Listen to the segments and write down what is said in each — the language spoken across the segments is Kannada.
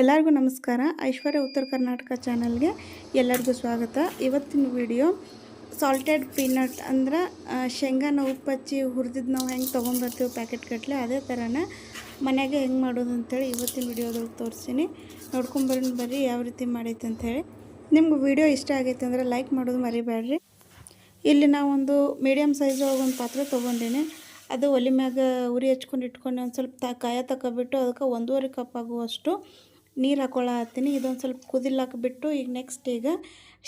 ಎಲ್ಲರಿಗೂ ನಮಸ್ಕಾರ. ಐಶ್ವರ್ಯ ಉತ್ತರ ಕರ್ನಾಟಕ ಚಾನಲ್ಗೆ ಎಲ್ಲರಿಗೂ ಸ್ವಾಗತ. ಇವತ್ತಿನ ವಿಡಿಯೋ ಸಾಲ್ಟೆಡ್ ಪೀನಟ್ ಅಂದ್ರೆ ಶೇಂಗಾನ ಉಪ್ಪಚ್ಚಿ ಹುರಿದಿದ್ದು ನಾವು ಹೆಂಗೆ ತೊಗೊಂಡ್ಬರ್ತೀವಿ ಪ್ಯಾಕೆಟ್ ಕಟ್ಲೆ ಅದೇ ಥರನೇ ಮನೆಗೆ ಹೆಂಗೆ ಮಾಡೋದು ಅಂತೇಳಿ ಇವತ್ತಿನ ವಿಡಿಯೋದಾಗ ತೋರಿಸ್ತೀನಿ. ನೋಡ್ಕೊಂಬರೋಣ ಬರ್ರಿ, ಯಾವ ರೀತಿ ಮಾಡೈತೆ ಅಂಥೇಳಿ ನಿಮ್ಗೆ ವಿಡಿಯೋ ಇಷ್ಟ ಆಗೈತೆ ಅಂದ್ರೆ ಲೈಕ್ ಮಾಡೋದು ಮರಿಬೇಡ್ರಿ ಇಲ್ಲಿ ನಾವೊಂದು ಮೀಡಿಯಮ್ ಸೈಜ್ ಒಂದು ಪಾತ್ರೆ ತೊಗೊಂಡೀನಿ. ಅದು ಒಲೆ ಮ್ಯಾಗ ಉರಿ ಹಚ್ಕೊಂಡು ಇಟ್ಕೊಂಡು ಒಂದು ಸ್ವಲ್ಪ ತ, ಕಾಯ ತಗೊಬಿಟ್ಟು ಅದಕ್ಕೆ ಒಂದೂವರೆ ಕಪ್ ಆಗುವಷ್ಟು ನೀರು ಹಾಕೊಳ್ಳೋ ಹತ್ತೀನಿ ಇದೊಂದು ಸ್ವಲ್ಪ ಕುದಿಲಾಕ್ಬಿಟ್ಟು ಈಗ ನೆಕ್ಸ್ಟ್ ಈಗ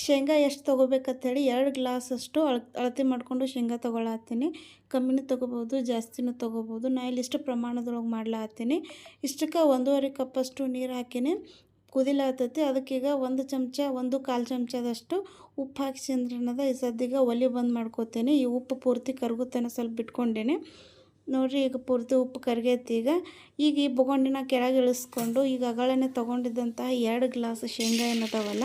ಶೇಂಗಾ ಎಷ್ಟು ತೊಗೋಬೇಕಂತೇಳಿ ಎರಡು ಗ್ಲಾಸ್ ಅಷ್ಟು ಅಳ, ಅಳತೆ ಮಾಡಿಕೊಂಡು ಶೇಂಗಾ ತೊಗೊಳತ್ತೀನಿ. ಕಮ್ಮಿನೂ ತೊಗೋಬೋದು, ಜಾಸ್ತಿನೂ ತೊಗೋಬೋದು. ನಾ ಇಲ್ಲಿ ಇಷ್ಟು ಪ್ರಮಾಣದೊಳಗೆ ಮಾಡ್ಲಾತ್ತೀನಿ. ಇಷ್ಟಕ್ಕೆ ಒಂದೂವರೆ ಕಪ್ಪಷ್ಟು ನೀರು ಹಾಕಿನಿ. ಕುದಿಲಾತೈತಿ. ಅದಕ್ಕೀಗ ಒಂದು ಚಮಚ, ಒಂದು ಕಾಲು ಚಮಚದಷ್ಟು ಉಪ್ಪು ಹಾಕಿ ಚಂದ್ರನದ ಈ ಸದ್ಯಗ ಒಲೆ ಬಂದ್ ಮಾಡ್ಕೋತೀನಿ. ಈ ಉಪ್ಪು ಪೂರ್ತಿ ಕರಗುತ್ತಾನೆ ಸ್ವಲ್ಪ ಬಿಟ್ಕೊಂಡೇನೆ. ನೋಡ್ರಿ ಈಗ ಪೂರ್ತಿ ಉಪ್ಪು ಕರಿಗೈತಿ ಈಗ. ಈಗ ಈ ಬೊಗೊಂಡಿನ ಕೆಳಗೆ ಇಳಿಸ್ಕೊಂಡು ಈಗ ಅಗಳನೆ ತೊಗೊಂಡಿದ್ದಂತಹ ಎರಡು ಗ್ಲಾಸ್ ಶೇಂಗಾ ಏನದಾವಲ್ಲ,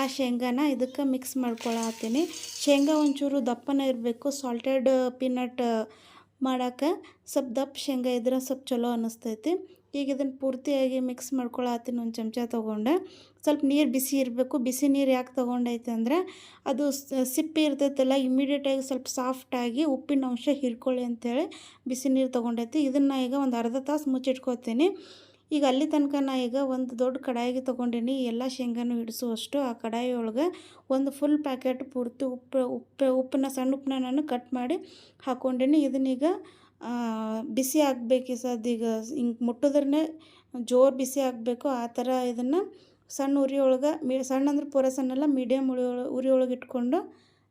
ಆ ಶೇಂಗಾನ ಇದಕ್ಕೆ ಮಿಕ್ಸ್ ಮಾಡ್ಕೊಳತ್ತೀನಿ. ಶೇಂಗಾ ಒಂಚೂರು ದಪ್ಪನೇ ಇರಬೇಕು ಸಾಲ್ಟೆಡ್ ಪೀನಟ್ ಮಾಡೋಕೆ ಸ್ವಲ್ಪ ದಪ್ಪ ಶೇಂಗಾ ಇದ್ರೆ ಸ್ವಲ್ಪ ಚಲೋ ಅನ್ನಿಸ್ತೈತಿ ಈಗ ಇದನ್ನು ಪೂರ್ತಿಯಾಗಿ ಮಿಕ್ಸ್ ಮಾಡ್ಕೊಳತ್ತೀನಿ ಒಂದು ಚಮಚ ತೊಗೊಂಡೆ ಸ್ವಲ್ಪ ನೀರು ಬಿಸಿ ಇರಬೇಕು. ಬಿಸಿ ನೀರು ಯಾಕೆ ತೊಗೊಂಡೈತೆ ಅಂದರೆ ಅದು ಸಿಪ್ಪೆ ಇರ್ತೈತಲ್ಲ ಇಮಿಡಿಯೇಟಾಗಿ ಸ್ವಲ್ಪ ಸಾಫ್ಟಾಗಿ ಉಪ್ಪಿನ ಅಂಶ ಹೀರ್ಕೊಳ್ಳಿ ಅಂಥೇಳಿ ಬಿಸಿ ನೀರು ತೊಗೊಂಡೈತಿ. ಇದನ್ನು ಈಗ ಒಂದು ಅರ್ಧ ತಾಸು ಮುಚ್ಚಿಟ್ಕೋತೀನಿ. ಈಗ ಅಲ್ಲಿ ತನಕ ನಾ ಈಗ ಒಂದು ದೊಡ್ಡ ಕಡಾಯಿಗೆ ತೊಗೊಂಡೀನಿ. ಎಲ್ಲ ಶೇಂಗಾನು ಹಿಡಿಸುವಷ್ಟು ಆ ಕಡಾಯಿ ಒಳಗೆ ಒಂದು ಫುಲ್ ಪ್ಯಾಕೆಟ್ ಪೂರ್ತಿ ಉಪ್ಪು ಉಪ್ಪು, ಉಪ್ಪನ್ನ, ಸಣ್ಣ ಉಪ್ಪನ್ನ ನಾನು ಕಟ್ ಮಾಡಿ ಹಾಕ್ಕೊಂಡೀನಿ ಇದನ್ನೀಗ ಬಿಸಿ ಆಗಬೇಕು ಸದ್ಯಗ ಹಿಂಗೆ ಮುಟ್ಟಿದ್ರೆ ಜೋರು ಬಿಸಿ ಆಗಬೇಕು. ಆ ಥರ ಇದನ್ನು ಸಣ್ಣ ಉರಿಯೊಳಗೆ ಮೀ, ಸಣ್ಣ ಅಂದ್ರೆ ಪೂರ ಸಣ್ಣಲ್ಲ ಮೀಡಿಯಮ್ ಉರಿ, ಉರಿಯೊಳಗೆ ಇಟ್ಕೊಂಡು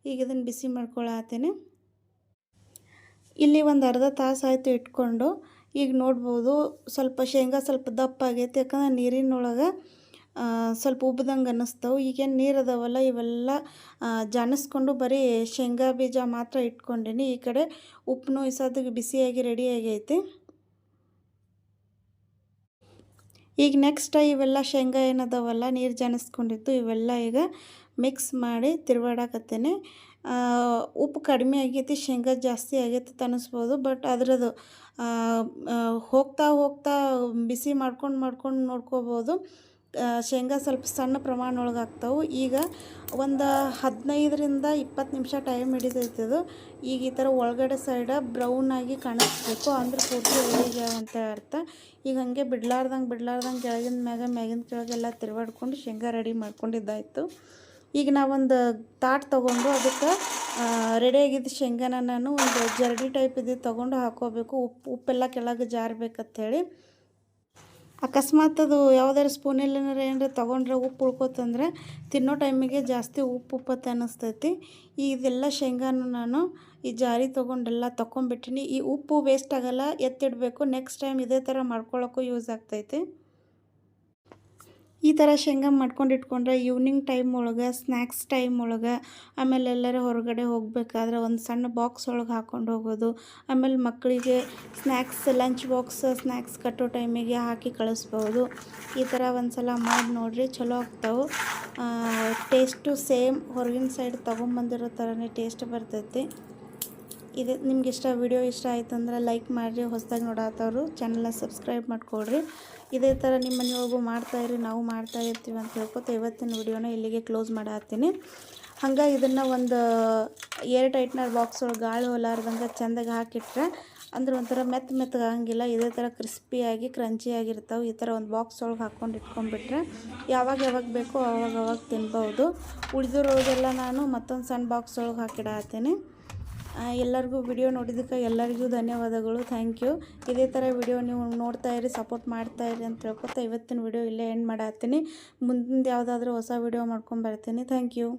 ಈಗ ಇದನ್ನು ಬಿಸಿ ಮಾಡ್ಕೊಳತ್ತೀನಿ. ಇಲ್ಲಿ ಒಂದು ಅರ್ಧ ತಾಸು ಆಯಿತು ಇಟ್ಕೊಂಡು ಈಗ ನೋಡ್ಬೋದು ಸ್ವಲ್ಪ ಶೇಂಗಾ ಸ್ವಲ್ಪ ದಪ್ಪ ಆಗೈತೆ. ಯಾಕಂದ್ರೆ ನೀರಿನೊಳಗೆ ಸ್ವಲ್ಪ ಉಬ್ಬದಂಗೆ ಅನ್ನಿಸ್ತವೆ. ಈಗೇನು ನೀರು ಅದಾವಲ್ಲ, ಇವೆಲ್ಲ ಜಾನಿಸ್ಕೊಂಡು ಬರೀ ಶೇಂಗಾ ಬೀಜ ಮಾತ್ರ ಇಟ್ಕೊಂಡೀನಿ. ಈ ಕಡೆ ಉಪ್ಪು ಇಸೋದಕ್ಕೆ ಬಿಸಿಯಾಗಿ ರೆಡಿ ಆಗೈತೆ. ಈಗ ನೆಕ್ಸ್ಟ್ ಇವೆಲ್ಲ ಶೇಂಗಾ ಏನದಾವಲ್ಲ ನೀರು ಜಾನಿಸ್ಕೊಂಡಿತ್ತು, ಇವೆಲ್ಲ ಈಗ ಮಿಕ್ಸ್ ಮಾಡಿ ತಿರುವಾಡಕತ್ತೇನೆ. ಉಪ್ಪು ಕಡಿಮೆ ಆಗೈತಿ, ಶೇಂಗಾ ಜಾಸ್ತಿ ಆಗೈತಿ ಅನ್ನಿಸ್ಬೋದು ಬಟ್ ಅದರದ್ದು ಹೋಗ್ತಾ ಹೋಗ್ತಾ ಬಿಸಿ ಮಾಡ್ಕೊಂಡು ಮಾಡ್ಕೊಂಡು ನೋಡ್ಕೋಬೋದು. ಶೇಂಗಾ ಸ್ವಲ್ಪ ಸಣ್ಣ ಪ್ರಮಾಣ ಒಳಗೆ ಆಗ್ತಾವೆ ಈಗ ಒಂದು ಹದಿನೈದರಿಂದ ಇಪ್ಪತ್ತು ನಿಮಿಷ ಟೈಮ್ ಹಿಡಿತೈತೆ ಅದು. ಈಗ ಈ ಥರ ಒಳಗಡೆ ಸೈಡ ಬ್ರೌನ್ ಆಗಿ ಕಾಣಿಸ್ಬೇಕು, ಅಂದ್ರೆ ಪೂರ್ತಿ ಒಳಗೆ ಅಂತ ಅರ್ಥ. ಈಗ ಹಾಗೆ ಬಿಡ್ಲಾರ್ದಂಗೆ ಬಿಡ್ಲಾರ್ದಂಗೆ ಕೆಳಗಿನ ಮ್ಯಾಗ, ಮ್ಯಾಗಿನ ಕೆಳಗೆಲ್ಲ ತಿರುಗಾಡ್ಕೊಂಡು ಶೇಂಗಾ ರೆಡಿ ಮಾಡ್ಕೊಂಡಿದ್ದಾಯಿತು. ಈಗ ನಾವೊಂದು ತಾಟ್ ತೊಗೊಂಡು ಅದಕ್ಕೆ ರೆಡಿಯಾಗಿದ್ದ ಶೇಂಗಾನ ನಾನು ಒಂದು ಜರಡಿ ಟೈಪ್ ಇದ್ದು ತೊಗೊಂಡು ಹಾಕೋಬೇಕು. ಉಪ್ಪು ಉಪ್ಪೆಲ್ಲ ಕೆಳಗೆ ಜಾರಬೇಕಂಥೇಳಿ ಅಕಸ್ಮಾತ್ ಅದು ಯಾವುದಾದ್ರು ಸ್ಪೂನಲ್ಲಿ ಏನಾರು ಏನಾರ ತೊಗೊಂಡ್ರೆ ಉಪ್ಪು ಉಳ್ಕೋತಂದ್ರೆ ತಿನ್ನೋ ಟೈಮಿಗೆ ಜಾಸ್ತಿ ಉಪ್ಪು ಉಪ್ಪತ್ತೆ ಅನ್ನಿಸ್ತೈತಿ. ಇದೆಲ್ಲ ಶೇಂಗಾನು ನಾನು ಈ ಜಾರಿ ತೊಗೊಂಡೆಲ್ಲ ತೊಗೊಂಬಿಟ್ಟಿನಿ ಈ ಉಪ್ಪು ವೇಸ್ಟ್ ಆಗೋಲ್ಲ, ಎತ್ತಿಡಬೇಕು. ನೆಕ್ಸ್ಟ್ ಟೈಮ್ ಇದೇ ಥರ ಮಾಡ್ಕೊಳ್ಳೋಕ್ಕೂ ಯೂಸ್ ಆಗ್ತೈತಿ. ಈ ಥರ ಶೇಂಗಾ ಮಾಡ್ಕೊಂಡು ಇಟ್ಕೊಂಡ್ರೆ ಈವ್ನಿಂಗ್ ಟೈಮ್ ಒಳಗೆ ಸ್ನ್ಯಾಕ್ಸ್ ಟೈಮ್ ಒಳಗೆ, ಆಮೇಲೆ ಎಲ್ಲರೂ ಹೊರಗಡೆ ಹೋಗಬೇಕಾದ್ರೆ ಒಂದು ಸಣ್ಣ ಬಾಕ್ಸ್ ಒಳಗೆ ಹಾಕ್ಕೊಂಡು ಹೋಗೋದು. ಆಮೇಲೆ ಮಕ್ಕಳಿಗೆ ಸ್ನ್ಯಾಕ್ಸ್ ಲಂಚ್ ಬಾಕ್ಸ್ ಸ್ನ್ಯಾಕ್ಸ್ ಕಟ್ಟೋ ಟೈಮಿಗೆ ಹಾಕಿ ಕಳಿಸ್ಬೋದು. ಈ ಥರ ಒಂದು ಸಲ ಮಾಡಿ ನೋಡಿರಿ, ಚಲೋ ಆಗ್ತಾವೆ. ಟೇಸ್ಟು ಸೇಮ್ ಹೊರಗಿನ ಸೈಡ್ ತೊಗೊಂಬಂದಿರೋ ಥರನೇ ಟೇಸ್ಟ್ ಬರ್ತೈತಿ. ಇದು ನಿಮ್ಗೆ ಇಷ್ಟ ವಿಡಿಯೋ ಇಷ್ಟ ಆಯ್ತು ಅಂದ್ರೆ ಲೈಕ್ ಮಾಡಿರಿ, ಹೊಸದಾಗಿ ನೋಡತ್ತವ್ರು ಚಾನಲ್ನ ಸಬ್ಸ್ಕ್ರೈಬ್ ಮಾಡಿಕೊಡ್ರಿ. ಇದೇ ಥರ ನಿಮ್ಮ ಮಾಡ್ತಾ ಮಾಡ್ತಾಯಿರಿ ನಾವು ಮಾಡ್ತಾ ಇರ್ತೀವಿ ಅಂತ ಹೇಳ್ಕೊತ ಇವತ್ತಿನ ವಿಡಿಯೋನ ಇಲ್ಲಿಗೆ ಕ್ಲೋಸ್ ಮಾಡತ್ತೀನಿ. ಹಂಗೆ ಇದನ್ನು ಒಂದು, ಏರ್ ಟೈಟ್ನರ್ ಬಾಕ್ಸ್ ಒಳಗೆ ಗಾಳಿ ಹೊಲಾರ್ದಂಗೆ ಚೆಂದಾಗಿ ಹಾಕಿಟ್ರೆ ಅಂದ್ರೆ ಒಂಥರ ಮೆತ್ತ ಮೆತ್ತಗಾಗಂಗಿಲ್ಲ ಇದೇ ಥರ ಕ್ರಿಸ್ಪಿಯಾಗಿ ಕ್ರಂಚಿಯಾಗಿರ್ತಾವೆ ಈ ಥರ ಒಂದು ಬಾಕ್ಸ್ ಒಳಗೆ ಹಾಕ್ಕೊಂಡು ಇಟ್ಕೊಂಡ್ಬಿಟ್ರೆ ಯಾವಾಗ ಯಾವಾಗ ಬೇಕೋ ಅವಾಗ ಅವಾಗ ತಿನ್ಬೋದು. ಉಳಿದಿರೋದೆಲ್ಲ ನಾನು ಮತ್ತೊಂದು ಸಣ್ಣ ಬಾಕ್ಸ್ ಒಳಗೆ ಹಾಕಿಡತ್ತೀನಿ ಎಲ್ಲರಿಗೂ ವಿಡಿಯೋ ನೋಡಿದ್ದಕ್ಕೆ ಎಲ್ಲರಿಗೂ ಧನ್ಯವಾದಗಳು. ಥ್ಯಾಂಕ್ ಯು ಇದೇ ಥರ ವಿಡಿಯೋ ನೀವು ನೋಡ್ತಾ ಇರಿ ಸಪೋರ್ಟ್ ಮಾಡ್ತಾ ಇರಿ ಅಂತ ಹೇಳ್ಕೊತಾ ಇವತ್ತಿನ ವಿಡಿಯೋ ಇಲ್ಲೇ ಎಂಡ್ ಮಾಡತ್ತೀನಿ. ಮುಂದಿನ ಯಾವುದಾದ್ರೂ ಹೊಸ ವಿಡಿಯೋ ಮಾಡ್ಕೊಂಡು ಬರ್ತೀನಿ. Thank you